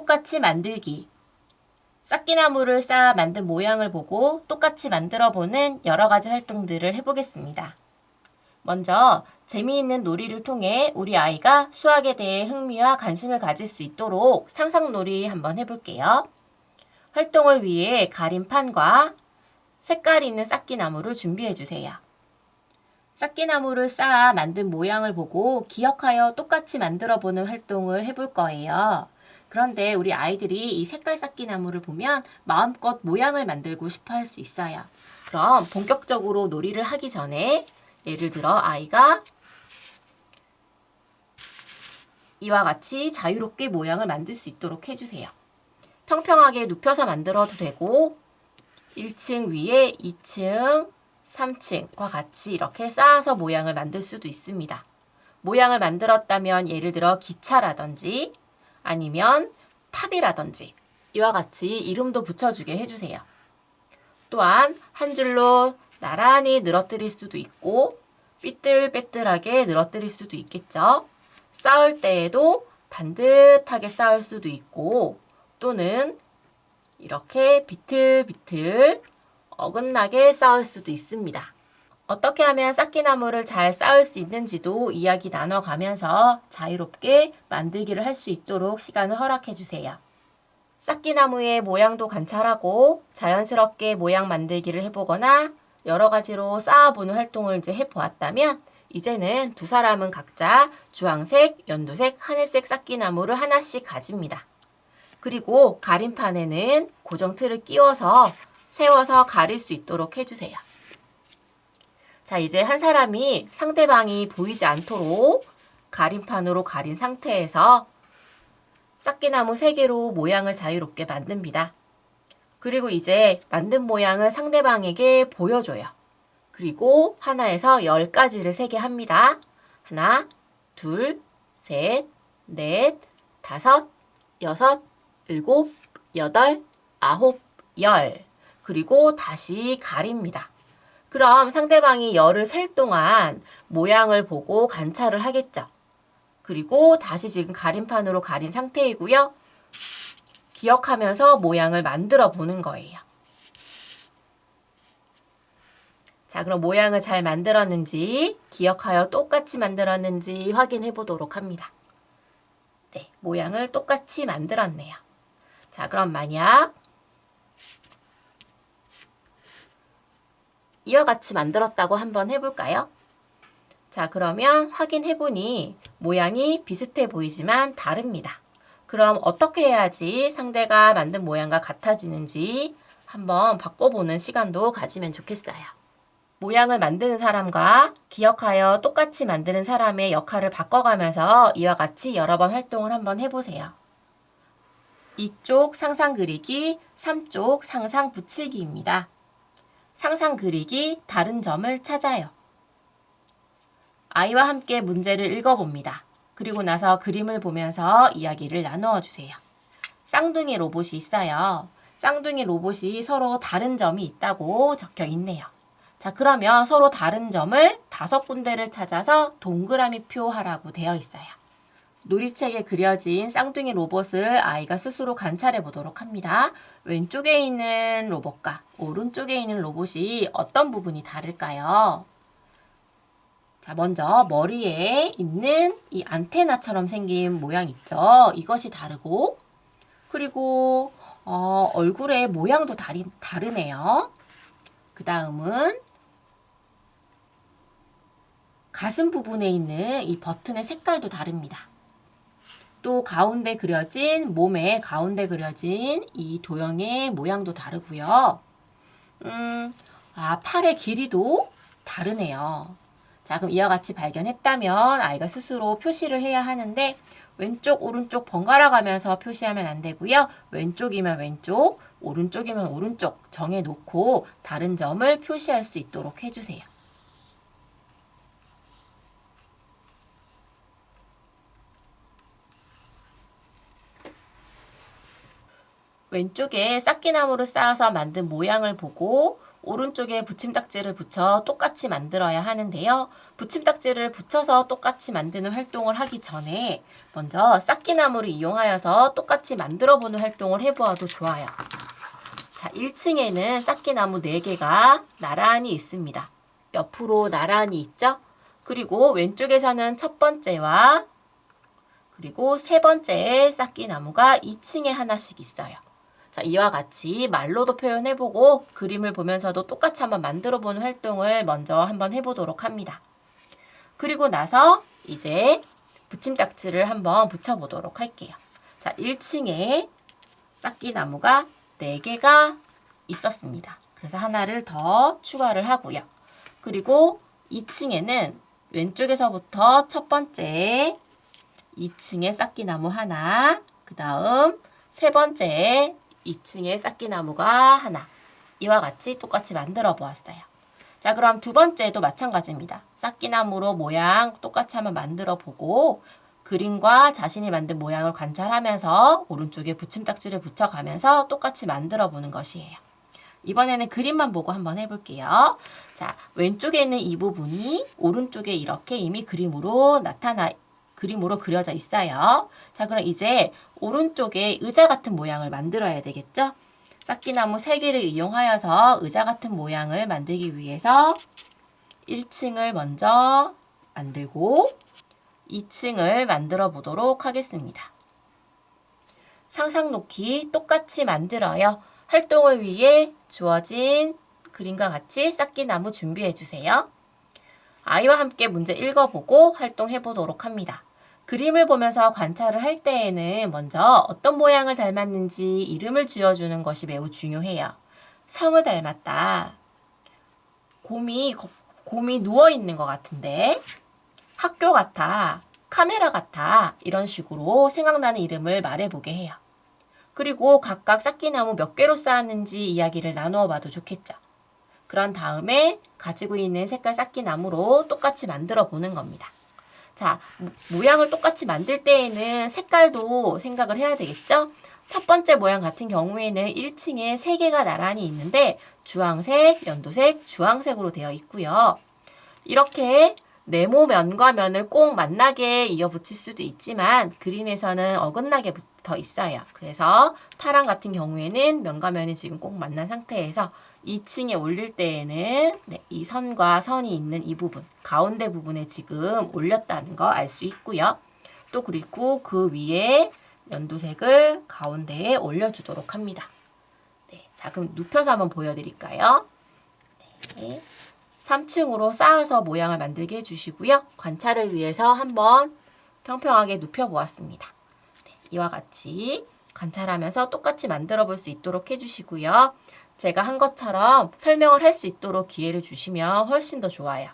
똑같이 만들기. 쌓기나무를 쌓아 만든 모양을 보고 똑같이 만들어 보는 여러 가지 활동들을 해보겠습니다. 먼저 재미있는 놀이를 통해 우리 아이가 수학에 대해 흥미와 관심을 가질 수 있도록 상상놀이 한번 해볼게요. 활동을 위해 가림판과 색깔 있는 쌓기나무를 준비해 주세요. 쌓기나무를 쌓아 만든 모양을 보고 기억하여 똑같이 만들어 보는 활동을 해볼 거예요. 그런데 우리 아이들이 이 색깔 쌓기 나무를 보면 마음껏 모양을 만들고 싶어 할 수 있어요. 그럼 본격적으로 놀이를 하기 전에 예를 들어 아이가 이와 같이 자유롭게 모양을 만들 수 있도록 해주세요. 평평하게 눕혀서 만들어도 되고 1층 위에 2층, 3층과 같이 이렇게 쌓아서 모양을 만들 수도 있습니다. 모양을 만들었다면 예를 들어 기차라든지 아니면 탑이라든지 이와 같이 이름도 붙여주게 해주세요. 또한 한 줄로 나란히 늘어뜨릴 수도 있고 삐뚤빼뚤하게 늘어뜨릴 수도 있겠죠. 쌓을 때에도 반듯하게 쌓을 수도 있고 또는 이렇게 비틀비틀 어긋나게 쌓을 수도 있습니다. 어떻게 하면 쌓기나무를 잘 쌓을 수 있는지도 이야기 나눠가면서 자유롭게 만들기를 할 수 있도록 시간을 허락해 주세요. 쌓기나무의 모양도 관찰하고 자연스럽게 모양 만들기를 해보거나 여러 가지로 쌓아보는 활동을 이제 해보았다면 이제는 두 사람은 각자 주황색, 연두색, 하늘색 쌓기나무를 하나씩 가집니다. 그리고 가림판에는 고정 틀을 끼워서 세워서 가릴 수 있도록 해주세요. 자, 이제 한 사람이 상대방이 보이지 않도록 가림판으로 가린 상태에서 쌓기나무 3개로 모양을 자유롭게 만듭니다. 그리고 이제 만든 모양을 상대방에게 보여줘요. 그리고 하나에서 10가지를 세게 합니다. 하나, 둘, 셋, 넷, 다섯, 여섯, 일곱, 여덟, 아홉, 열. 그리고 다시 가립니다. 그럼 상대방이 열을 셀 동안 모양을 보고 관찰을 하겠죠. 그리고 다시 지금 가림판으로 가린 상태이고요. 기억하면서 모양을 만들어 보는 거예요. 자, 그럼 모양을 잘 만들었는지, 기억하여 똑같이 만들었는지 확인해 보도록 합니다. 네, 모양을 똑같이 만들었네요. 자, 그럼 만약 이와 같이 만들었다고 한번 해볼까요? 자, 그러면 확인해 보니 모양이 비슷해 보이지만 다릅니다. 그럼 어떻게 해야지 상대가 만든 모양과 같아지는지 한번 바꿔보는 시간도 가지면 좋겠어요. 모양을 만드는 사람과 기억하여 똑같이 만드는 사람의 역할을 바꿔가면서 이와 같이 여러 번 활동을 한번 해보세요. 2쪽 상상 그리기, 3쪽 상상 붙이기입니다. 상상 그리기, 다른 점을 찾아요. 아이와 함께 문제를 읽어봅니다. 그리고 나서 그림을 보면서 이야기를 나누어 주세요. 쌍둥이 로봇이 있어요. 쌍둥이 로봇이 서로 다른 점이 있다고 적혀 있네요. 자, 그러면 서로 다른 점을 다섯 군데를 찾아서 동그라미 표하라고 되어 있어요. 놀이책에 그려진 쌍둥이 로봇을 아이가 스스로 관찰해 보도록 합니다. 왼쪽에 있는 로봇과 오른쪽에 있는 로봇이 어떤 부분이 다를까요? 자, 먼저 머리에 있는 이 안테나처럼 생긴 모양 있죠? 이것이 다르고, 그리고 어, 얼굴의 모양도 다리, 다르네요. 그 다음은 가슴 부분에 있는 이 버튼의 색깔도 다릅니다. 또 가운데 그려진 몸의 가운데 그려진 이 도형의 모양도 다르고요. 음, 아, 팔의 길이도 다르네요. 자, 그럼 이와 같이 발견했다면 아이가 스스로 표시를 해야 하는데 왼쪽, 오른쪽 번갈아 가면서 표시하면 안 되고요. 왼쪽이면 왼쪽, 오른쪽이면 오른쪽 정해 놓고 다른 점을 표시할 수 있도록 해주세요. 왼쪽에 쌓기나무를 쌓아서 만든 모양을 보고 오른쪽에 붙임딱지를 붙여 똑같이 만들어야 하는데요. 붙임딱지를 붙여서 똑같이 만드는 활동을 하기 전에 먼저 쌓기나무를 이용하여서 똑같이 만들어 보는 활동을 해보아도 좋아요. 자, 1층에는 쌓기나무 4개가 나란히 있습니다. 옆으로 나란히 있죠? 그리고 왼쪽에서는 첫 번째와 그리고 세 번째의 쌓기나무가 2층에 하나씩 있어요. 자, 이와 같이 말로도 표현해보고 그림을 보면서도 똑같이 한번 만들어보는 활동을 먼저 한번 해보도록 합니다. 그리고 나서 이제 붙임딱지를 한번 붙여보도록 할게요. 자, 1층에 쌓기나무가 4개가 있었습니다. 그래서 하나를 더 추가를 하고요. 그리고 2층에는 왼쪽에서부터 첫 번째 2층에 쌓기나무 하나, 그 다음 세 번째 2층에 쌓기나무가 하나. 이와 같이 똑같이 만들어 보았어요. 자, 그럼 두 번째도 마찬가지입니다. 쌓기나무로 모양 똑같이 한번 만들어 보고 그림과 자신이 만든 모양을 관찰하면서 오른쪽에 붙임딱지를 붙여가면서 똑같이 만들어 보는 것이에요. 이번에는 그림만 보고 한번 해볼게요. 자, 왼쪽에 있는 이 부분이 오른쪽에 이렇게 이미 그림으로 나타나, 그림으로 그려져 있어요. 자, 그럼 이제 오른쪽에 의자 같은 모양을 만들어야 되겠죠? 쌓기나무 3개를 이용하여서 의자 같은 모양을 만들기 위해서 1층을 먼저 만들고 2층을 만들어 보도록 하겠습니다. 상상 놓기 똑같이 만들어요. 활동을 위해 주어진 그림과 같이 쌓기나무 준비해 주세요. 아이와 함께 문제 읽어보고 활동해 보도록 합니다. 그림을 보면서 관찰을 할 때에는 먼저 어떤 모양을 닮았는지 이름을 지어주는 것이 매우 중요해요. 성을 닮았다. 곰이, 곰이 누워있는 것 같은데. 학교 같아. 카메라 같아. 이런 식으로 생각나는 이름을 말해보게 해요. 그리고 각각 쌓기나무 몇 개로 쌓았는지 이야기를 나누어 봐도 좋겠죠. 그런 다음에 가지고 있는 색깔 쌓기나무로 똑같이 만들어 보는 겁니다. 자, 모양을 똑같이 만들 때에는 색깔도 생각을 해야 되겠죠? 첫 번째 모양 같은 경우에는 1층에 3개가 나란히 있는데 주황색, 연두색, 주황색으로 되어 있고요. 이렇게 네모 면과 면을 꼭 만나게 이어 붙일 수도 있지만 그림에서는 어긋나게 붙어 있어요. 그래서 파랑 같은 경우에는 면과 면이 지금 꼭 만난 상태에서 2층에 올릴 때에는 네, 이 선과 선이 있는 이 부분, 가운데 부분에 지금 올렸다는 거 알 수 있고요. 또 그리고 그 위에 연두색을 가운데에 올려주도록 합니다. 네, 자 그럼 눕혀서 한번 보여드릴까요? 네. 3층으로 쌓아서 모양을 만들게 해주시고요. 관찰을 위해서 한번 평평하게 눕혀보았습니다. 네, 이와 같이 관찰하면서 똑같이 만들어 볼 수 있도록 해주시고요. 제가 한 것처럼 설명을 할 수 있도록 기회를 주시면 훨씬 더 좋아요.